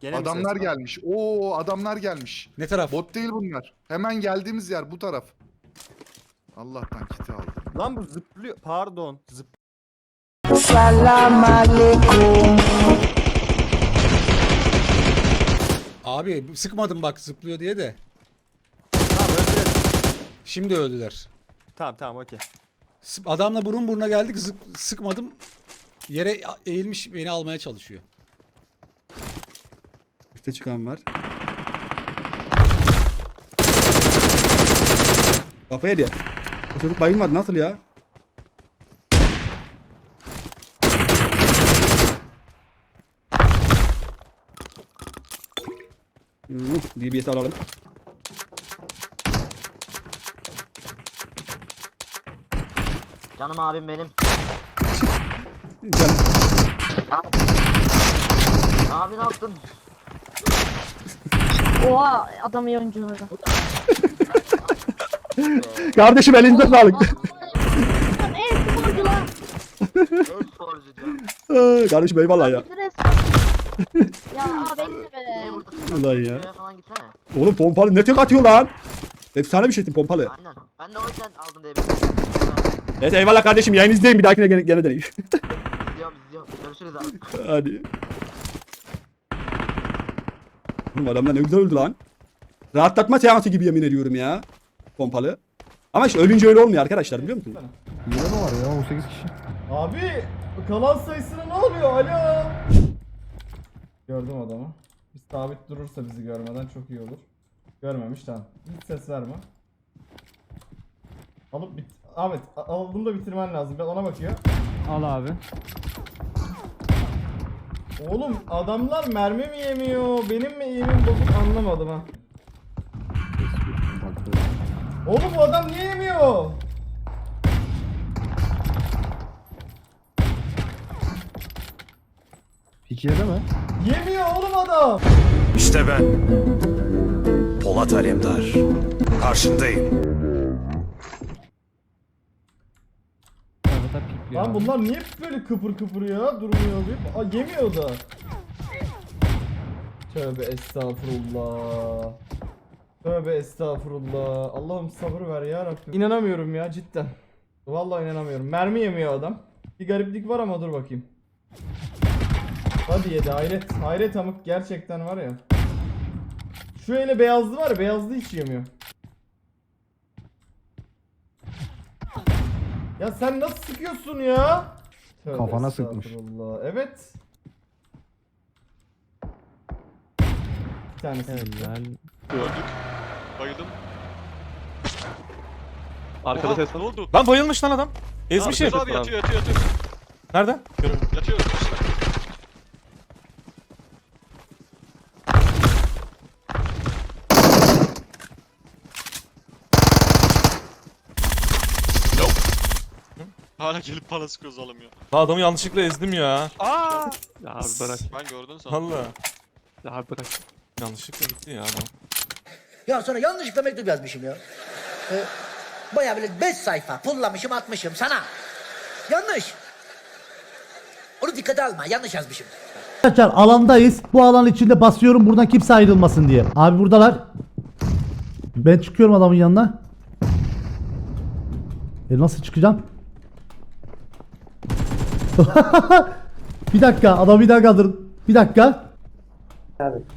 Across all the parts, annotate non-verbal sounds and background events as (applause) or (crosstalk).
Gene mi Adamlar ses var? gelmiş. Oo adamlar gelmiş. Ne taraf? Bot değil bunlar. Hemen geldiğimiz yer bu taraf. Allah'tan kiti aldım. Lan bu zıplıyor. Pardon. Zıp. Abi sıkmadım bak zıplıyor diye de. Tamam öldürelim. Şimdi öldüler. Tamam tamam okey. Adamla burun buruna geldik zıp- sıkmadım. Yere eğilmiş beni almaya çalışıyor. Üste çıkan var. Kafaya diye. O çocuk bayılmadı nasıl ya? Hmm, DBS alalım. Canım abim benim. Can. Abi ne yaptın? Oha adam iyi oyuncu orada. (laughs) Kardeşim elinize sağlık. Evet sporcu lan. Ev sporcu Kardeşim eyvallah ya. ya (laughs) bekle be. Ulan ya. Şuraya falan gitsene. Oğlum pompalı ne tek atıyor lan? Efsane bir şeysin pompalı. Aynen. Ben de o yüzden aldım diye biliyorum. Evet eyvallah kardeşim yayın izleyin bir dahakine gene, gene deneyim. İzliyorum izliyorum. Görüşürüz abi. Hadi. Adamlar ne güzel öldü lan. Rahatlatma seansı gibi yemin ediyorum ya. Pompalı. Ama işte ölünce öyle olmuyor arkadaşlar biliyor musunuz? Abi kalan sayısına ne oluyor? Alo. Gördüm adamı. Bir sabit durursa bizi görmeden çok iyi olur. Görmemiş tamam. Hiç ses verme. Alıp bit Ahmet aldım da bitirmen lazım. Ben ona bakıyor. Al abi. Oğlum adamlar mermi mi yemiyor? Benim mi eğimim bozuk anlamadım ha. Oğlum bu adam niye yemiyor? İkiye mi? Yemiyor oğlum adam. İşte ben. Polat Alemdar. Karşındayım. Pikliyor. Lan bunlar niye böyle kıpır kıpır ya durmuyor bir. Aa yemiyor da. Tövbe estağfurullah. Tövbe estağfurullah. Allah'ım sabır ver ya Rabbim. İnanamıyorum ya cidden. Vallahi inanamıyorum. Mermi yemiyor adam. Bir gariplik var ama dur bakayım. Hadi yedi hayret. Hayret amık gerçekten var ya. Şu ele beyazlı var ya beyazlı hiç yemiyor. Ya sen nasıl sıkıyorsun ya? Tövbe Kafana sıkmış. estağfurullah. Evet. Bir tanesi. Helal. Bayıldım. Arkada ses Ne oldu? Lan bayılmış lan adam. Ezmiş herif. abi yatıyor yatıyor yatıyor. Nerede? Yatıyor. Hala gelip bana sıkıyor zalim ya. Adamı yanlışlıkla ezdim ya. Aa! Ya abi bırak. Ben gördün sandım. Valla. Ya abi bırak. Yanlışlıkla gitti ya adam. Ya sonra yanlışlıkla mektup yazmışım ya. Ee, Baya böyle 5 sayfa pullamışım atmışım sana. Yanlış. Onu dikkate alma yanlış yazmışım. Arkadaşlar alandayız. Bu alan içinde basıyorum buradan kimse ayrılmasın diye. Abi buradalar. Ben çıkıyorum adamın yanına. E nasıl çıkacağım? (laughs) bir dakika adam bir daha kaldırın. Bir dakika.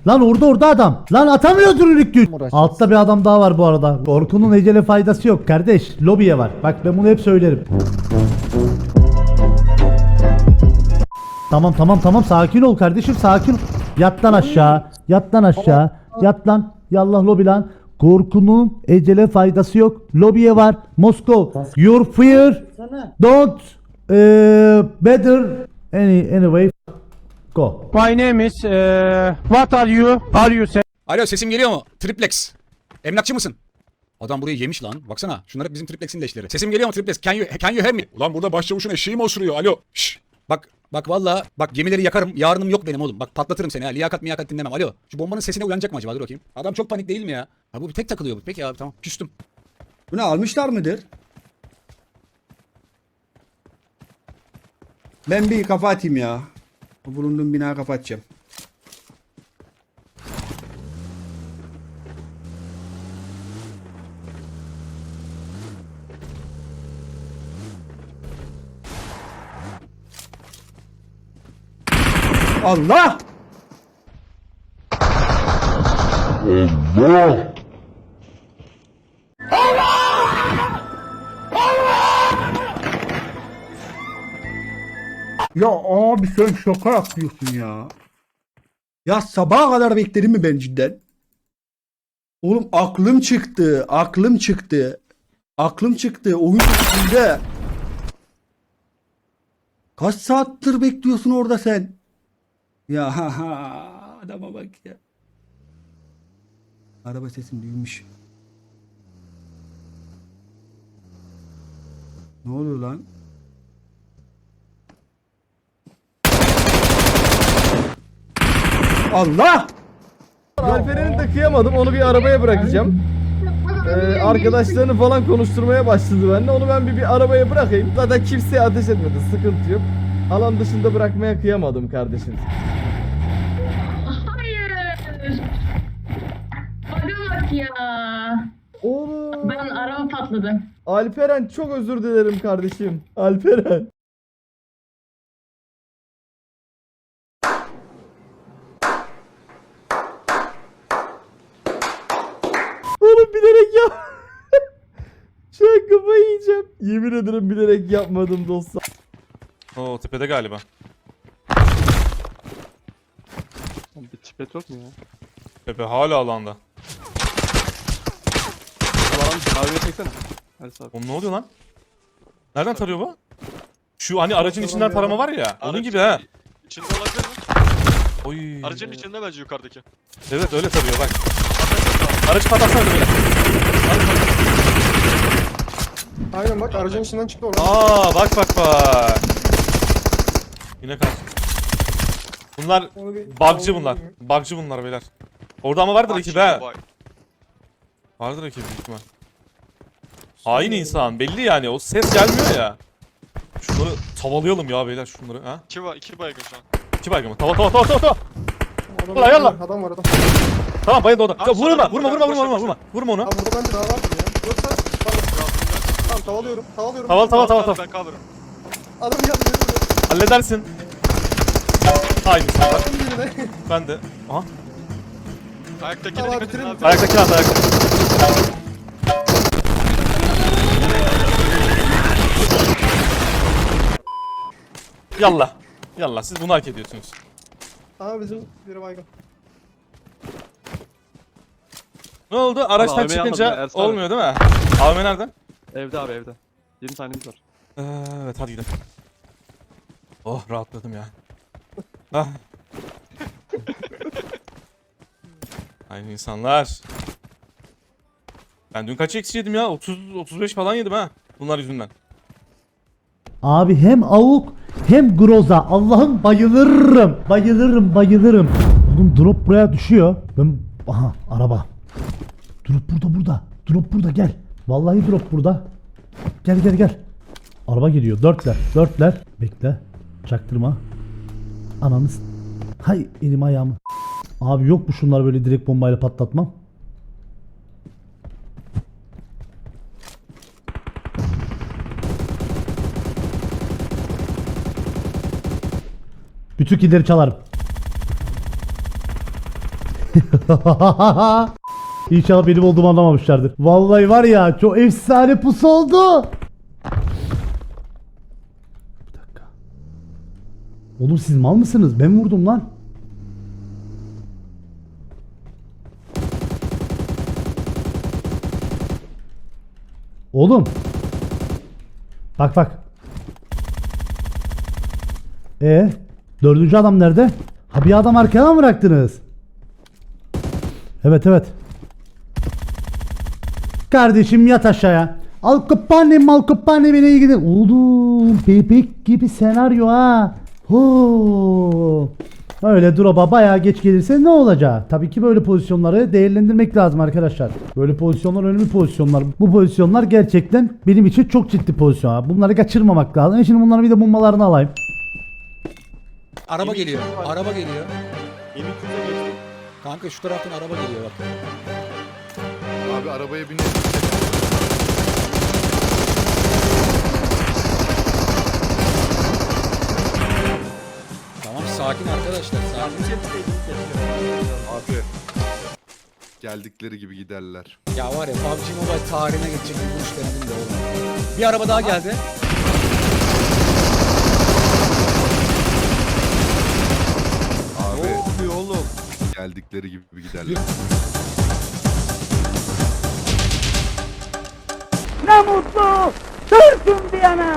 Lan orada orada adam. Lan atamıyor dürülük güç. Altta bir adam daha var bu arada. Orkun'un ecele faydası yok kardeş. Lobiye var. Bak ben bunu hep söylerim. Tamam tamam tamam sakin ol kardeşim sakin. Yat lan aşağı. Yat lan aşağı. Yat lan. Yallah lobi lan. Korkunun ecele faydası yok. Lobiye var. Moskov. Your fear. Don't. Eee, better. Any, anyway. Go. My name is uh, what are you? Are you Alo sesim geliyor mu? Triplex. Emlakçı mısın? Adam burayı yemiş lan. Baksana. Şunlar hep bizim Triplex'in leşleri. Sesim geliyor mu Triplex? Can you, can you hear me? Ulan burada başçavuşun eşeği mi osuruyor? Alo. Şşş. Bak bak valla bak gemileri yakarım. Yarınım yok benim oğlum. Bak patlatırım seni ha. Liyakat miyakat dinlemem. Alo. Şu bombanın sesine uyanacak mı acaba? Dur bakayım. Adam çok panik değil mi ya? Ha bu bir tek takılıyor bu. Peki abi tamam. Küstüm. Bunu almışlar mıdır? Ben bir kafa atayım ya. Bulunduğum bina kapatacağım. Allah! Allah! Ya abi sen şaka yapıyorsun ya. Ya sabaha kadar bekledim mi ben cidden? Oğlum aklım çıktı. Aklım çıktı. Aklım çıktı. Oyun içinde. Kaç saattir bekliyorsun orada sen? Ya ha (laughs) ha adama bak ya. Araba sesim duymuş. Ne oluyor lan? Allah! Alperen'i de kıyamadım. Onu bir arabaya bırakacağım. Ee, arkadaşlarını falan konuşturmaya başladı benimle. Onu ben bir, bir arabaya bırakayım. Zaten kimseye ateş etmedi. Sıkıntı yok. Alan dışında bırakmaya kıyamadım kardeşim. Hayır. Bana bak ya. Oğlum. Ben araba patladı. Alperen çok özür dilerim kardeşim. Alperen. Yap. (laughs) Şu an kafayı yiyeceğim. Yemin ederim bilerek yapmadım dostlar. Oo tepede galiba. Bir tipet yok mu ya? Tepe hala alanda. Ulan kahveye çeksene. Ol. Oğlum ne oluyor lan? Nereden tarıyor bu? Şu hani aracın içinden tarama var ya. Onun gibi ha. İçinde olabilir? Oy. Aracın içinde bence yukarıdaki. Evet öyle tarıyor bak. Aracı patlatsana böyle. Aynen bak aracın içinden çıktı orada. Aa bak bak bak. Yine kaç. Bunlar bug'cı bunlar. Bug'cı bunlar beyler. Orada ama vardır ekip ha. Vardır ekip büyük ihtimal. Hain insan belli yani o ses gelmiyor ya. Şunları tavalayalım ya beyler şunları ha. İki, var, iki baygın şu an. İki baygın mı? Tava tava tava tava tava. Ulan yallah. Adam var adam. Tamam bayıldı o da. Abi, Ya, vurma sonra vurma vurma vurma vurma koşalım. vurma. Vurma onu. Abi burada bence daha vardır ya. Yoksa tamam tavalıyorum. Tavalıyorum. Taval taval taval taval. Ben cover'ım. Adam geldi. Halledersin. Aynı sen bak. Attım birine. Ben de. Aha. Ayaktakine Tamam, dikkat edin bitirin, abi. Ayaktaki at ayakta. Yallah. Yallah siz bunu hak ediyorsunuz. Aha bizim biri baygın. Ne oldu? Araçtan AVM'yi çıkınca almadım ya, Ersin abi. olmuyor değil mi? AVM nerede? Evde abi evde. 20 saniyemiz var. Ee, evet hadi gidelim. Oh rahatladım ya. Ah. (laughs) Aynı insanlar. Ben dün kaç eksi yedim ya? 30 35 falan yedim ha. Bunlar yüzünden. Abi hem avuk hem groza. Allah'ım bayılırım. Bayılırım bayılırım. Oğlum drop buraya düşüyor. Ben aha araba. Drop burada burada. Drop burada gel. Vallahi drop burada. Gel gel gel. Araba geliyor. Dörtler. Dörtler. Bekle. Çaktırma. Ananız. Hay elim ayağımı. Abi yok mu şunları böyle direkt bombayla patlatmam? Bütün killeri çalarım. (laughs) İnşallah benim olduğumu anlamamışlardır. Vallahi var ya çok efsane pus oldu. Bir dakika. Oğlum siz mal mısınız? Ben vurdum lan. Oğlum. Bak bak. E dördüncü adam nerede? Ha bir adam arkaya mı bıraktınız? Evet evet. Kardeşim yat aşağıya. Al Capone mal Capone beni ilgilen. Oğlum bebek gibi senaryo ha. Ho. Öyle drop'a bayağı geç gelirse ne olacak? Tabii ki böyle pozisyonları değerlendirmek lazım arkadaşlar. Böyle pozisyonlar önemli pozisyonlar. Bu pozisyonlar gerçekten benim için çok ciddi pozisyon. Bunları kaçırmamak lazım. E Şimdi bunların bir de bombalarını alayım. Araba geliyor. Araba geliyor. Yeni küze geçtim. Kanka şu taraftan araba geliyor bak. Abi arabaya binelim. Tamam sakin. Sakin arkadaşlar sakin. Abi. Geldikleri gibi giderler. Ya var ya PUBG Mobile tarihine geçecek bir vuruş denedim de olmadı. Bir araba daha geldi. Abi. Ne oluyor oğlum? Geldikleri gibi giderler. Ne mutlu Türk'üm diyene.